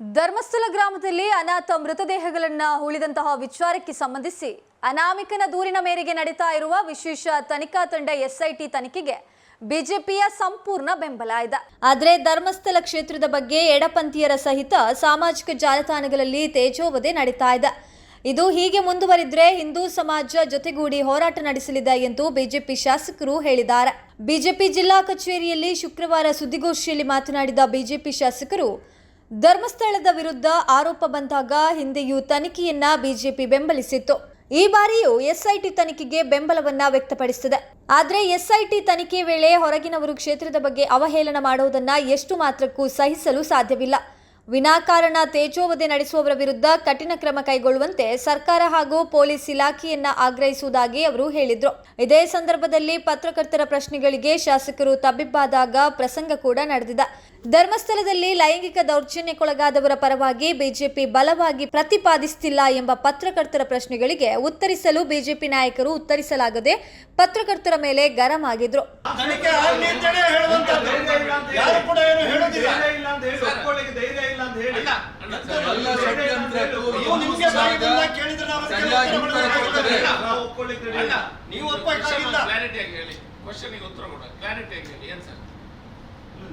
ಧರ್ಮಸ್ಥಳ ಗ್ರಾಮದಲ್ಲಿ ಅನಾಥ ಮೃತದೇಹಗಳನ್ನು ಉಳಿದಂತಹ ವಿಚಾರಕ್ಕೆ ಸಂಬಂಧಿಸಿ ಅನಾಮಿಕನ ದೂರಿನ ಮೇರೆಗೆ ನಡೀತಾ ಇರುವ ವಿಶೇಷ ತನಿಖಾ ತಂಡ ಎಸ್ಐಟಿ ತನಿಖೆಗೆ ಬಿಜೆಪಿಯ ಸಂಪೂರ್ಣ ಬೆಂಬಲ ಇದೆ. ಆದರೆ ಧರ್ಮಸ್ಥಳ ಕ್ಷೇತ್ರದ ಬಗ್ಗೆ ಎಡಪಂಥೀಯರ ಸಹಿತ ಸಾಮಾಜಿಕ ಜಾಲತಾಣಗಳಲ್ಲಿ ತೇಜೋವಧೆ ನಡೀತಾ ಇದೆ. ಇದು ಹೀಗೆ ಮುಂದುವರಿದ್ರೆ ಹಿಂದೂ ಸಮಾಜ ಜೊತೆಗೂಡಿ ಹೋರಾಟ ನಡೆಸಲಿದೆ ಎಂದು ಬಿಜೆಪಿ ಶಾಸಕರು ಹೇಳಿದ್ದಾರೆ. ಬಿಜೆಪಿ ಜಿಲ್ಲಾ ಕಚೇರಿಯಲ್ಲಿ ಶುಕ್ರವಾರ ಸುದ್ದಿಗೋಷ್ಠಿಯಲ್ಲಿ ಮಾತನಾಡಿದ ಬಿಜೆಪಿ ಶಾಸಕರು ಧರ್ಮಸ್ಥಳದ ವಿರುದ್ಧ ಆರೋಪ ಬಂದಾಗ ಹಿಂದೆಯೂ ತನಿಖೆಯನ್ನ ಬಿಜೆಪಿ ಬೆಂಬಲಿಸಿತ್ತು. ಈ ಬಾರಿಯೂ ಎಸ್ಐಟಿ ತನಿಖೆಗೆ ಬೆಂಬಲವನ್ನ ವ್ಯಕ್ತಪಡಿಸಿದೆ. ಆದರೆ ಎಸ್ಐಟಿ ತನಿಖೆ ವೇಳೆ ಹೊರಗಿನವರು ಕ್ಷೇತ್ರದ ಬಗ್ಗೆ ಅವಹೇಳನ ಮಾಡುವುದನ್ನ ಎಷ್ಟು ಮಾತ್ರಕ್ಕೂ ಸಹಿಸಲು ಸಾಧ್ಯವಿಲ್ಲ. ವಿನಾಕಾರಣ ತೇಜೋವಧೆ ನಡೆಸುವವರ ವಿರುದ್ಧ ಕಠಿಣ ಕ್ರಮ ಕೈಗೊಳ್ಳುವಂತೆ ಸರ್ಕಾರ ಹಾಗೂ ಪೊಲೀಸ್ ಇಲಾಖೆಯನ್ನ ಆಗ್ರಹಿಸುವುದಾಗಿ ಅವರು ಹೇಳಿದ್ರು. ಇದೇ ಸಂದರ್ಭದಲ್ಲಿ ಪತ್ರಕರ್ತರ ಪ್ರಶ್ನೆಗಳಿಗೆ ಶಾಸಕರು ತಬ್ಬಿಬ್ಬಾದಾಗ ಪ್ರಸಂಗ ಕೂಡ ನಡೆದಿದೆ. ಧರ್ಮಸ್ಥಳದಲ್ಲಿ ಲೈಂಗಿಕ ದೌರ್ಜನ್ಯಕ್ಕೊಳಗಾದವರ ಪರವಾಗಿ ಬಿಜೆಪಿ ಬಲವಾಗಿ ಪ್ರತಿಪಾದಿಸುತ್ತಿಲ್ಲ ಎಂಬ ಪತ್ರಕರ್ತರ ಪ್ರಶ್ನೆಗಳಿಗೆ ಉತ್ತರಿಸಲು ಬಿಜೆಪಿ ನಾಯಕರು ಉತ್ತರಿಸಲಾಗದೆ ಪತ್ರಕರ್ತರ ಮೇಲೆ ಗರಂ ಆಗಿದ್ರು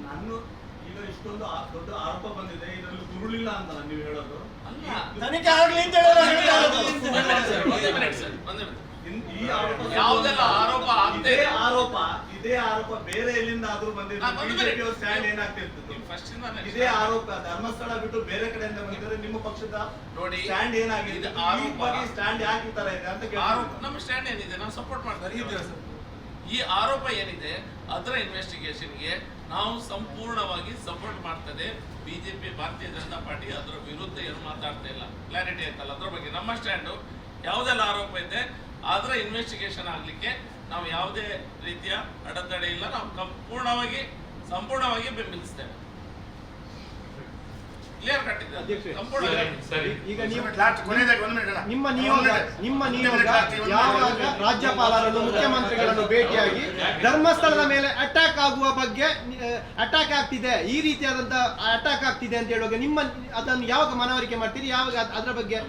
ನಾನು ಈಗ ಇಷ್ಟೊಂದು ದೊಡ್ಡ ಆರೋಪ ಬಂದಿದೆ. ಇದರಲ್ಲಿ ಗುರುಳಿಲ್ಲ ಅಂತ ನೀವು ಹೇಳೋದು. ಅಲ್ಲ. ತನಿಖೆ ಆಗಲಿ ಅಂತ ಈ ಆರೋಪ ಯಾವುದೆಲ್ಲ ಆರೋಪ ಇದೇ? ಆರೋಪ ಇದೇ ಆರೋಪ ಬೇರೆ ಎಲ್ಲಿಂದ ಆದ್ರೂ ಬಂದಿದೆ. ಬಿಜೆಪಿ ಅವ್ರ ಸ್ಟ್ಯಾಂಡ್ ಏನಾಗ್ತಿರ್ತದೆ? ಇದೇ ಆರೋಪ ಧರ್ಮಸ್ಥಳ ಬಿಟ್ಟು ಬೇರೆ ಕಡೆಯಿಂದ ಬಂದಿದ್ರೆ ನಿಮ್ಮ ಪಕ್ಷದ ನೋಡಿ, ಸ್ಟ್ಯಾಂಡ್ ಏನಾಗಿದೆ? ಆರೋಪವಾಗಿ ಆರೋಪ- ಸ್ಟ್ಯಾಂಡ್ ಯಾಕೆ ಈ ತರ ಇದೆ ಅಂತ ಆರೋಪ ನಮ್ಮ ಸ್ಟ್ಯಾಂಡ್ ಏನಿದೆ? ನಾವು ಸಪೋರ್ಟ್ ಮಾಡ್ತಾರೆ? ಈ ಆರೋಪ ಏನಿದೆ? ಅದರ ಇನ್ವೆಸ್ಟಿಗೇಷನ್ಗೆ ನಾವು ಸಂಪೂರ್ಣವಾಗಿ ಸಪೋರ್ಟ್ ಮಾಡ್ತದೆ ಬಿಜೆಪಿ, ಭಾರತೀಯ ಜನತಾ ಪಾರ್ಟಿ. ಅದರ ವಿರುದ್ಧ ಏನು ಮಾತಾಡ್ತಾ ಇಲ್ಲ. ಕ್ಲಾರಿಟಿ ಆಯ್ತಲ್ಲ ಅದ್ರ ಬಗ್ಗೆ ನಮ್ಮ ಸ್ಟ್ಯಾಂಡು ಯಾವುದೆಲ್ಲ ಆರೋಪ ಇದೆ ಅದರ ಇನ್ವೆಸ್ಟಿಗೇಷನ್ ಆಗಲಿಕ್ಕೆ ನಾವು ಯಾವುದೇ ರೀತಿಯ ಅಡೆತಡೆ ಇಲ್ಲ. ನಾವು ಸಂಪೂರ್ಣವಾಗಿ ಸಂಪೂರ್ಣವಾಗಿ ಬೆಂಬಲಿಸ್ತೇವೆ. ಈಗ ನೀವು. ನಿಮ್ಮ ನಿಯೋಗ ನಿಮ್ಮ ನಿಯೋಗ. ಯಾವಾಗ ರಾಜ್ಯಪಾಲರನ್ನು ಮುಖ್ಯಮಂತ್ರಿಗಳನ್ನು ಭೇಟಿಯಾಗಿ ಧರ್ಮಸ್ಥಳದ ಮೇಲೆ ಅಟ್ಯಾಕ್ ಆಗುವ ಬಗ್ಗೆ ಅಟ್ಯಾಕ್ ಆಗ್ತಿದೆ. ಈ ರೀತಿಯಾದಂತ ಅಟ್ಯಾಕ್ ಆಗ್ತಿದೆ ಅಂತ ಹೇಳುವಾಗ ನಿಮ್ಮ ಅದನ್ನು ಯಾವಾಗ ಮನವರಿಕೆ ಮಾಡ್ತೀರಿ? ಯಾವಾಗ ಅದರ ಬಗ್ಗೆ?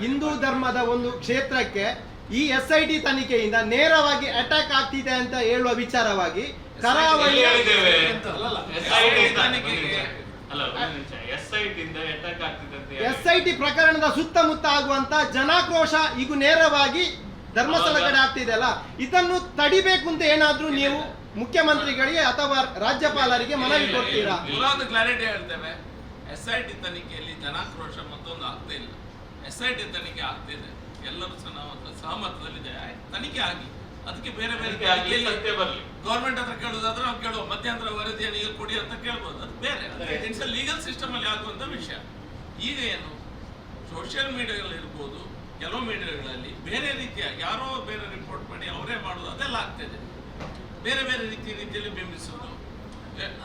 ಹಿಂದೂ ಧರ್ಮದ ಒಂದು ಕ್ಷೇತ್ರಕ್ಕೆ ಈ ಎಸ್ ಐ ಟಿ ತನಿಖೆಯಿಂದ ನೇರವಾಗಿ ಅಟ್ಯಾಕ್ ಆಗ್ತಿದೆ ಅಂತ ಹೇಳುವ ವಿಚಾರವಾಗಿ ಕರಾವಳಿ ಎಸ್ ಐ ಟಿ ಪ್ರಕರಣದ ಸುತ್ತಮುತ್ತ ಆಗುವಂತ ಜನಾಕ್ರೋಶ ಈಗ ನೇರವಾಗಿ ಧರ್ಮಸ್ಥಳ ಕಡೆ ಆಗ್ತಿದೆ ಅಲ್ಲ? ಇದನ್ನು ತಡಿಬೇಕು ಅಂತ ಏನಾದ್ರೂ ನೀವು ಮುಖ್ಯಮಂತ್ರಿಗಳಿಗೆ ಅಥವಾ ರಾಜ್ಯಪಾಲರಿಗೆ ಮನವಿ ಕೊಡ್ತೀರಾ? ಪುರಾದ ಕ್ಲಾರಿಟಿ ಹೇಳ್ತೇವೆ. ಎಸ್ ಐ ಟಿ ತನಿಖೆಯಲ್ಲಿ ಜನಾಕ್ರೋಶ ಮತ್ತೊಂದು ಆಗ್ತಾ ಇಲ್ಲ ಎಸ್ ಐ ಟಿ ತನಿಖೆ ಆಗ್ತಿದೆ. ಎಲ್ಲರೂ ಸಹ ನಾವು ಸಹಮತದಲ್ಲಿದೆ ತನಿಖೆ ಆಗಿ. ಅದಕ್ಕೆ ಬೇರೆ ಬೇರೆ ಬರಲಿ. ಗೌರ್ಮೆಂಟ್ ಹತ್ರ ಕೇಳೋದಾದ್ರೆ ನಾವು ಕೇಳುವ. ಮಧ್ಯಂತರ ವರದಿಯನ್ನು ನೀರು ಕೊಡಿ ಅಂತ ಕೇಳ್ಬೋದು. ಅದು ಬೇರೆ. ಇಟ್ಸ್ ಲೀಗಲ್ ಸಿಸ್ಟಮ್ ಅಲ್ಲಿ ಆಗುವಂತ ವಿಷಯ. ಈಗ ಏನು? ಸೋಷಿಯಲ್ ಮೀಡಿಯಾಗಳಲ್ಲಿ ಇರ್ಬೋದು ಕೆಲವು ಮೀಡಿಯಾಗಳಲ್ಲಿ ಬೇರೆ ರೀತಿಯ ಯಾರೋ ಬೇರೆ ರಿಪೋರ್ಟ್ ಮಾಡಿ ಅವರೇ ಮಾಡೋದು ಅದೆಲ್ಲ ಆಗ್ತಿದೆ ಬೇರೆ ಬೇರೆ ರೀತಿಯ ರೀತಿಯಲ್ಲಿ ಬಿಂಬಿಸೋದು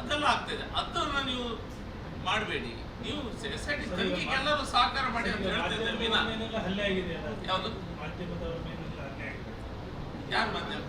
ಅದೆಲ್ಲ ಆಗ್ತಿದೆ ಅದನ್ನ ನೀವು ಮಾಡಬೇಡಿ. ನೀವು ಎಸ್ ಐ ಟಿ ಎಲ್ಲರೂ ಸಹಕಾರ ಮಾಡಿ ಅಂತ ಹೇಳ್ತಿದ್ದೆ ನಾನು ಮೇಲೆಲ್ಲ ಹಲ್ಲೆ ಆಗಿದೆ ಅಲ್ಲ? ಯಾವುದು? ಯಾರು ಮಾಧ್ಯಮ